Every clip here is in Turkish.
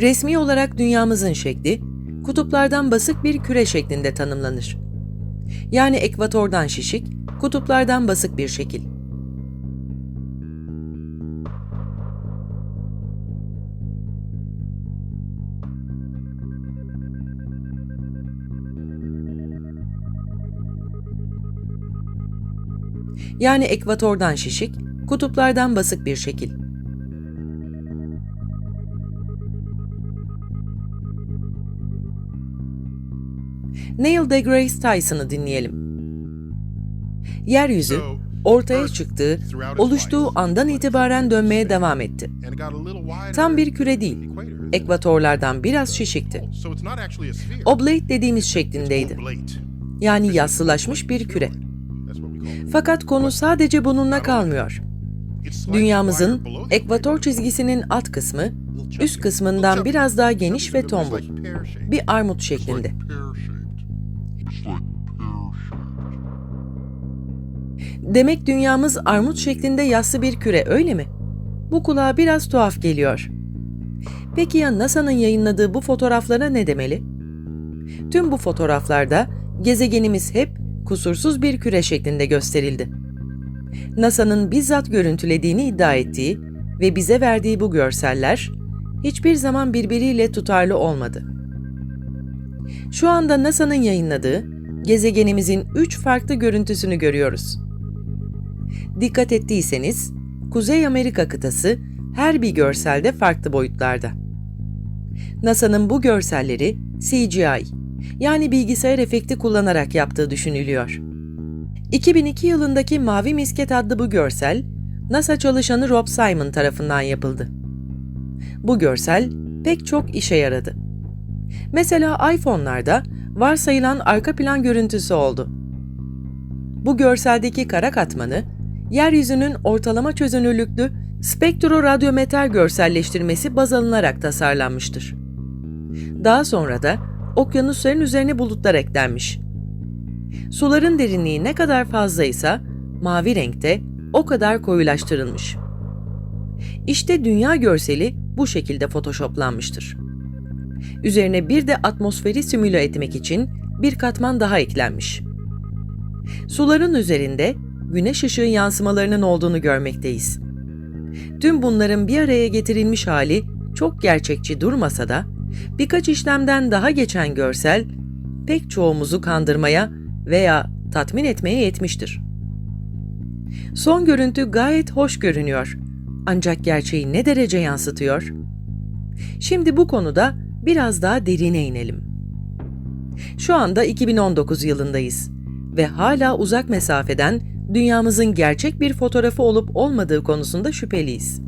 Resmi olarak dünyamızın şekli, kutuplardan basık bir küre şeklinde tanımlanır. Yani ekvatordan şişik, kutuplardan basık bir şekil. Yani ekvatordan şişik, kutuplardan basık bir şekil. Neil deGrasse Tyson'ı dinleyelim. Yeryüzü ortaya çıktığı, oluştuğu andan itibaren dönmeye devam etti. Tam bir küre değil, ekvatorlardan biraz şişikti. Oblate dediğimiz şeklindeydi. Yani yassılaşmış bir küre. Fakat konu sadece bununla kalmıyor. Dünyamızın ekvator çizgisinin alt kısmı, üst kısmından biraz daha geniş ve tombul. Bir armut şeklinde. Demek dünyamız armut şeklinde yassı bir küre öyle mi? Bu kulağa biraz tuhaf geliyor. Peki ya NASA'nın yayınladığı bu fotoğraflara ne demeli? Tüm bu fotoğraflarda gezegenimiz hep kusursuz bir küre şeklinde gösterildi. NASA'nın bizzat görüntülediğini iddia ettiği ve bize verdiği bu görseller hiçbir zaman birbiriyle tutarlı olmadı. Şu anda NASA'nın yayınladığı gezegenimizin üç farklı görüntüsünü görüyoruz. Dikkat ettiyseniz, Kuzey Amerika kıtası her bir görselde farklı boyutlarda. NASA'nın bu görselleri CGI yani bilgisayar efekti kullanarak yaptığı düşünülüyor. 2002 yılındaki Mavi Misket adlı bu görsel, NASA çalışanı Rob Simon tarafından yapıldı. Bu görsel pek çok işe yaradı. Mesela iPhone'larda varsayılan arka plan görüntüsü oldu. Bu görseldeki kara katmanı, yeryüzünün ortalama çözünürlüklü spektroradyometer görselleştirmesi baz alınarak tasarlanmıştır. Daha sonra da okyanusların üzerine bulutlar eklenmiş. Suların derinliği ne kadar fazlaysa mavi renkte o kadar koyulaştırılmış. İşte dünya görseli bu şekilde photoshoplanmıştır. Üzerine bir de atmosferi simüle etmek için bir katman daha eklenmiş. Suların üzerinde güneş ışığı yansımalarının olduğunu görmekteyiz. Tüm bunların bir araya getirilmiş hali çok gerçekçi durmasa da birkaç işlemden daha geçen görsel pek çoğumuzu kandırmaya veya tatmin etmeye yetmiştir. Son görüntü gayet hoş görünüyor. Ancak gerçeği ne derece yansıtıyor? Şimdi bu konuda biraz daha derine inelim. Şu anda 2019 yılındayız ve hala uzak mesafeden dünyamızın gerçek bir fotoğrafı olup olmadığı konusunda şüpheliyiz.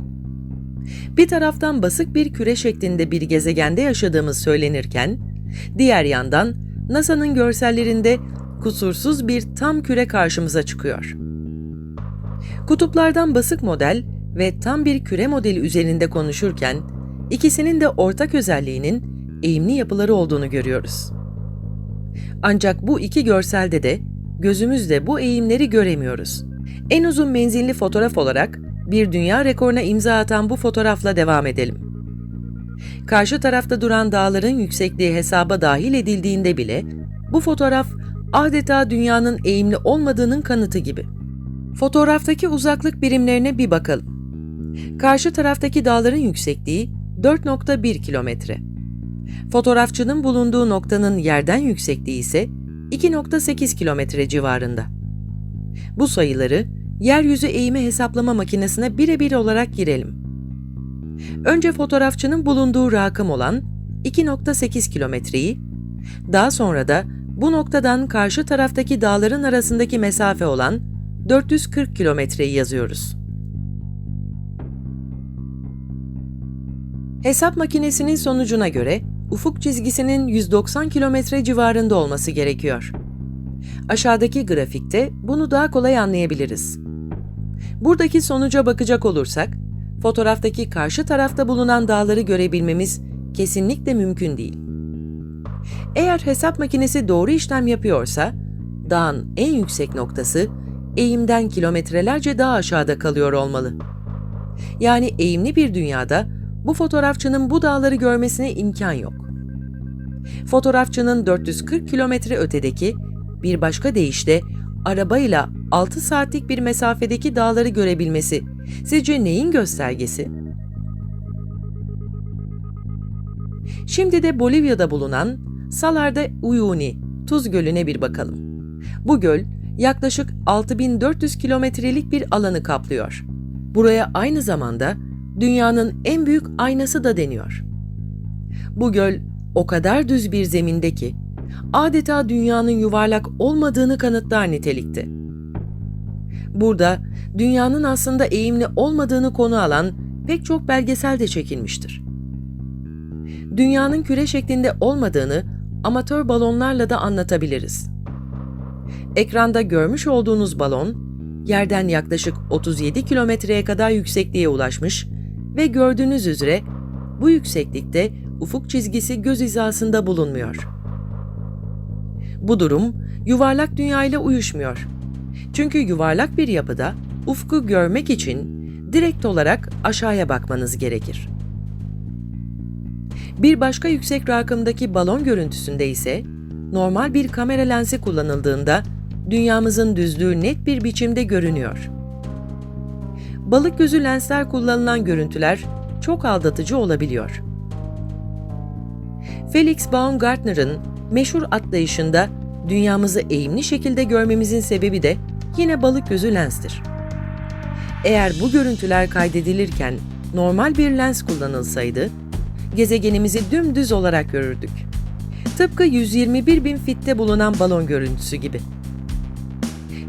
Bir taraftan basık bir küre şeklinde bir gezegende yaşadığımız söylenirken, diğer yandan NASA'nın görsellerinde kusursuz bir tam küre karşımıza çıkıyor. Kutuplardan basık model ve tam bir küre modeli üzerinde konuşurken, ikisinin de ortak özelliğinin eğimli yapıları olduğunu görüyoruz. Ancak bu iki görselde de gözümüzle bu eğimleri göremiyoruz. En uzun menzilli fotoğraf olarak bir dünya rekoruna imza atan bu fotoğrafla devam edelim. Karşı tarafta duran dağların yüksekliği hesaba dahil edildiğinde bile bu fotoğraf adeta dünyanın eğimli olmadığının kanıtı gibi. Fotoğraftaki uzaklık birimlerine bir bakalım. Karşı taraftaki dağların yüksekliği 4.1 kilometre. Fotoğrafçının bulunduğu noktanın yerden yüksekliği ise 2.8 kilometre civarında. Bu sayıları yeryüzü eğimi hesaplama makinesine birebir olarak girelim. Önce fotoğrafçının bulunduğu rakım olan 2.8 kilometreyi, daha sonra da bu noktadan karşı taraftaki dağların arasındaki mesafe olan 440 kilometreyi yazıyoruz. Hesap makinesinin sonucuna göre ufuk çizgisinin 190 kilometre civarında olması gerekiyor. Aşağıdaki grafikte bunu daha kolay anlayabiliriz. Buradaki sonuca bakacak olursak, fotoğraftaki karşı tarafta bulunan dağları görebilmemiz kesinlikle mümkün değil. Eğer hesap makinesi doğru işlem yapıyorsa, dağın en yüksek noktası eğimden kilometrelerce daha aşağıda kalıyor olmalı. Yani eğimli bir dünyada bu fotoğrafçının bu dağları görmesine imkan yok. Fotoğrafçının 440 kilometre ötedeki bir başka deyişle arabayla 6 saatlik bir mesafedeki dağları görebilmesi sizce neyin göstergesi? Şimdi de Bolivya'da bulunan Salar de Uyuni Tuz Gölü'ne bir bakalım. Bu göl yaklaşık 6400 kilometrelik bir alanı kaplıyor. Buraya aynı zamanda dünyanın en büyük aynası da deniyor. Bu göl o kadar düz bir zeminde ki adeta dünyanın yuvarlak olmadığını kanıtlar nitelikte. Burada dünyanın aslında eğimli olmadığını konu alan pek çok belgesel de çekilmiştir. Dünyanın küre şeklinde olmadığını amatör balonlarla da anlatabiliriz. Ekranda görmüş olduğunuz balon, yerden yaklaşık 37 kilometreye kadar yüksekliğe ulaşmış ve gördüğünüz üzere bu yükseklikte ufuk çizgisi göz hizasında bulunmuyor. Bu durum yuvarlak dünya ile uyuşmuyor. Çünkü yuvarlak bir yapıda ufku görmek için direkt olarak aşağıya bakmanız gerekir. Bir başka yüksek rakımdaki balon görüntüsünde ise normal bir kamera lensi kullanıldığında dünyamızın düzlüğü net bir biçimde görünüyor. Balık gözü lensler kullanılan görüntüler çok aldatıcı olabiliyor. Felix Baumgartner'ın meşhur atlayışında dünyamızı eğimli şekilde görmemizin sebebi de yine balık gözü lenstir. Eğer bu görüntüler kaydedilirken normal bir lens kullanılsaydı, gezegenimizi dümdüz olarak görürdük. Tıpkı 121 bin fitte bulunan balon görüntüsü gibi.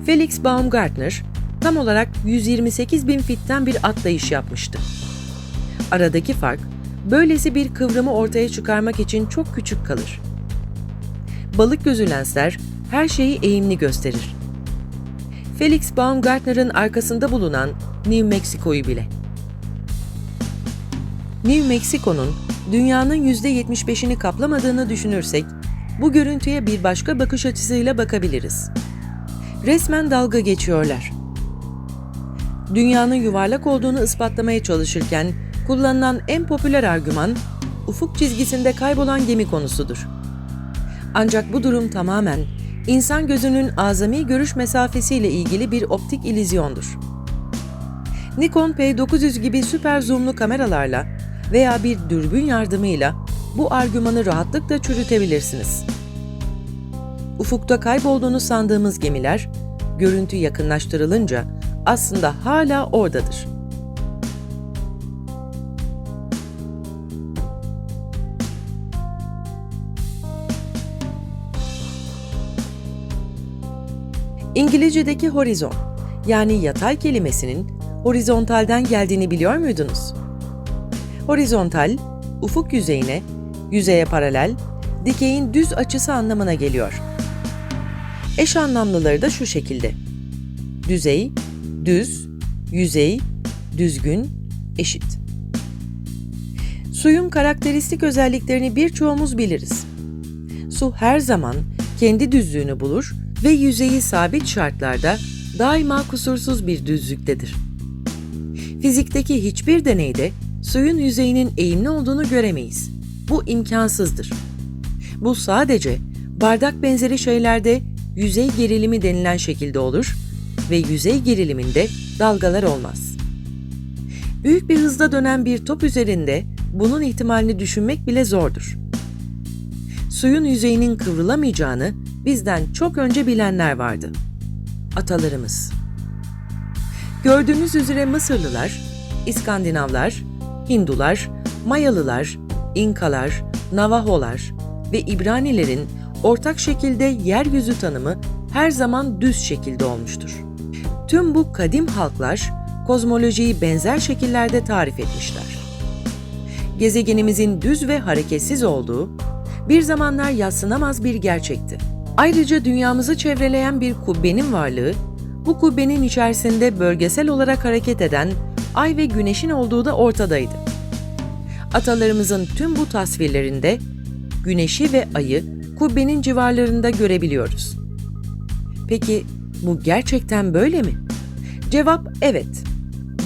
Felix Baumgartner tam olarak 128 bin fitten bir atlayış yapmıştı. Aradaki fark, böylesi bir kıvrımı ortaya çıkarmak için çok küçük kalır. Balık gözü lensler her şeyi eğimli gösterir. Felix Baumgartner'ın arkasında bulunan New Mexico'yu bile. New Mexico'nun dünyanın %75'ini kaplamadığını düşünürsek, bu görüntüye bir başka bakış açısıyla bakabiliriz. Resmen dalga geçiyorlar. Dünyanın yuvarlak olduğunu ispatlamaya çalışırken kullanılan en popüler argüman, ufuk çizgisinde kaybolan gemi konusudur. Ancak bu durum tamamen insan gözünün azami görüş mesafesiyle ilgili bir optik ilizyondur. Nikon P900 gibi süper zoomlu kameralarla veya bir dürbün yardımıyla bu argümanı rahatlıkla çürütebilirsiniz. Ufukta kaybolduğunu sandığımız gemiler, görüntü yakınlaştırılınca aslında hala oradadır. İngilizce'deki horizon yani yatay kelimesinin horizontalden geldiğini biliyor muydunuz? Horizontal, ufuk yüzeyine, yüzeye paralel, dikeyin düz açısı anlamına geliyor. Eş anlamlıları da şu şekilde. Düzey, düz, yüzey, düzgün, eşit. Suyun karakteristik özelliklerini birçoğumuz biliriz. Su her zaman kendi düzlüğünü bulur ve yüzeyi sabit şartlarda daima kusursuz bir düzlüktedir. Fizikteki hiçbir deneyde suyun yüzeyinin eğimli olduğunu göremeyiz. Bu imkansızdır. Bu sadece bardak benzeri şeylerde yüzey gerilimi denilen şekilde olur ve yüzey geriliminde dalgalar olmaz. Büyük bir hızda dönen bir top üzerinde bunun ihtimalini düşünmek bile zordur. Suyun yüzeyinin kıvrılamayacağını bizden çok önce bilenler vardı. Atalarımız. Gördüğünüz üzere Mısırlılar, İskandinavlar, Hindular, Mayalılar, İnkalar, Navaholar ve İbranilerin ortak şekilde yeryüzü tanımı her zaman düz şekilde olmuştur. Tüm bu kadim halklar kozmolojiyi benzer şekillerde tarif etmişler. Gezegenimizin düz ve hareketsiz olduğu bir zamanlar yadsınamaz bir gerçekti. Ayrıca dünyamızı çevreleyen bir kubbenin varlığı, bu kubbenin içerisinde bölgesel olarak hareket eden ay ve güneşin olduğu da ortadaydı. Atalarımızın tüm bu tasvirlerinde güneşi ve ayı kubbenin civarlarında görebiliyoruz. Peki bu gerçekten böyle mi? Cevap evet.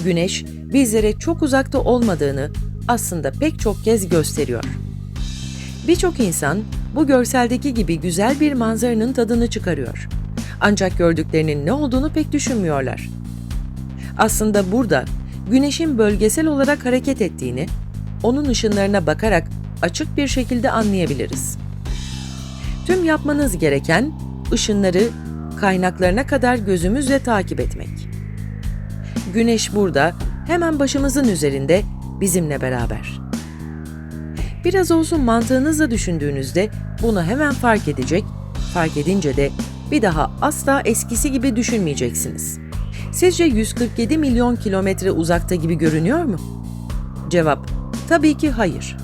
Güneş bizlere çok uzakta olmadığını, aslında pek çok kez gösteriyor. Birçok insan bu görseldeki gibi güzel bir manzaranın tadını çıkarıyor. Ancak gördüklerinin ne olduğunu pek düşünmüyorlar. Aslında burada güneşin bölgesel olarak hareket ettiğini, onun ışınlarına bakarak açık bir şekilde anlayabiliriz. Tüm yapmanız gereken ışınları kaynaklarına kadar gözümüzle takip etmek. Güneş burada, hemen başımızın üzerinde bizimle beraber. Biraz olsun mantığınızla düşündüğünüzde bunu hemen fark edecek, fark edince de bir daha asla eskisi gibi düşünmeyeceksiniz. Sizce 147 milyon kilometre uzakta gibi görünüyor mu? Cevap, tabii ki hayır.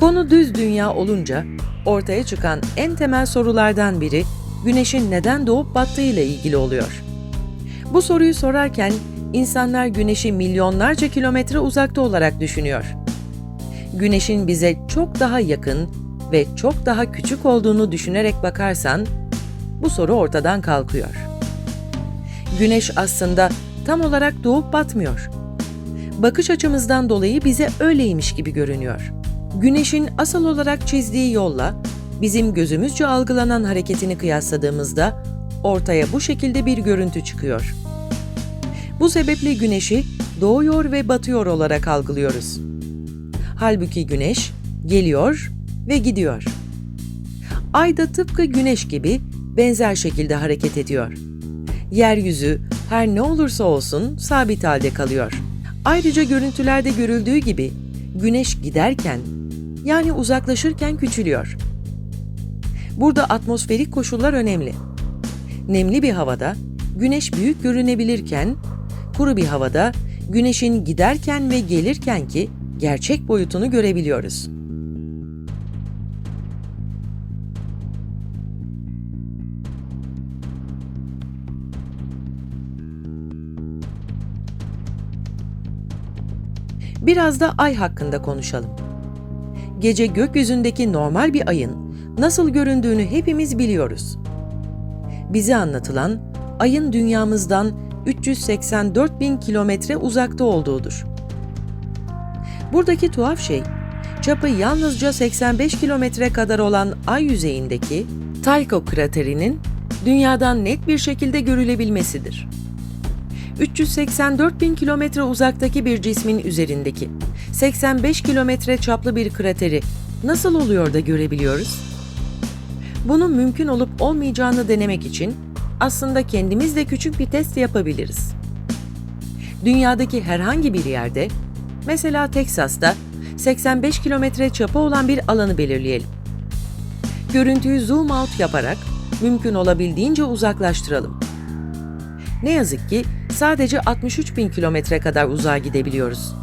Konu düz dünya olunca ortaya çıkan en temel sorulardan biri güneşin neden doğup battığıyla ilgili oluyor. Bu soruyu sorarken insanlar güneşi milyonlarca kilometre uzakta olarak düşünüyor. Güneşin bize çok daha yakın ve çok daha küçük olduğunu düşünerek bakarsan bu soru ortadan kalkıyor. Güneş aslında tam olarak doğup batmıyor. Bakış açımızdan dolayı bize öyleymiş gibi görünüyor. Güneşin asıl olarak çizdiği yolla bizim gözümüzce algılanan hareketini kıyasladığımızda ortaya bu şekilde bir görüntü çıkıyor. Bu sebeple güneşi doğuyor ve batıyor olarak algılıyoruz. Halbuki güneş geliyor ve gidiyor. Ay da tıpkı güneş gibi benzer şekilde hareket ediyor. Yeryüzü her ne olursa olsun sabit halde kalıyor. Ayrıca görüntülerde görüldüğü gibi güneş giderken yani uzaklaşırken küçülüyor. Burada atmosferik koşullar önemli. Nemli bir havada güneş büyük görünebilirken kuru bir havada güneşin giderken ve gelirken ki gerçek boyutunu görebiliyoruz. Biraz da ay hakkında konuşalım. Gece gökyüzündeki normal bir ayın nasıl göründüğünü hepimiz biliyoruz. Bize anlatılan ayın dünyamızdan 384 bin kilometre uzakta olduğudur. Buradaki tuhaf şey, çapı yalnızca 85 kilometre kadar olan ay yüzeyindeki Tycho kraterinin dünyadan net bir şekilde görülebilmesidir. 384 bin kilometre uzaktaki bir cismin üzerindeki 85 kilometre çaplı bir krateri nasıl oluyor da görebiliyoruz? Bunun mümkün olup olmayacağını denemek için aslında kendimiz de küçük bir test yapabiliriz. Dünyadaki herhangi bir yerde, mesela Teksas'ta 85 kilometre çapı olan bir alanı belirleyelim. Görüntüyü zoom out yaparak mümkün olabildiğince uzaklaştıralım. Ne yazık ki sadece 63 bin kilometre kadar uzağa gidebiliyoruz.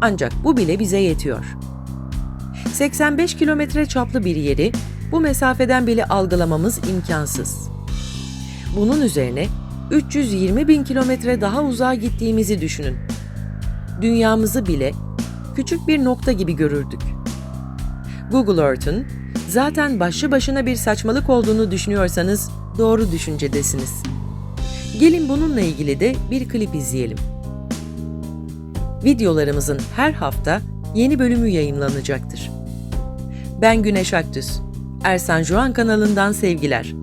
Ancak bu bile bize yetiyor. 85 kilometre çaplı bir yeri bu mesafeden bile algılamamız imkansız. Bunun üzerine 320 bin kilometre daha uzağa gittiğimizi düşünün. Dünyamızı bile küçük bir nokta gibi görürdük. Google Earth'ün zaten başlı başına bir saçmalık olduğunu düşünüyorsanız doğru düşüncedesiniz. Gelin bununla ilgili de bir klip izleyelim. Videolarımızın her hafta yeni bölümü yayınlanacaktır. Ben Güneş Aktüs. Ersan Juan kanalından sevgiler.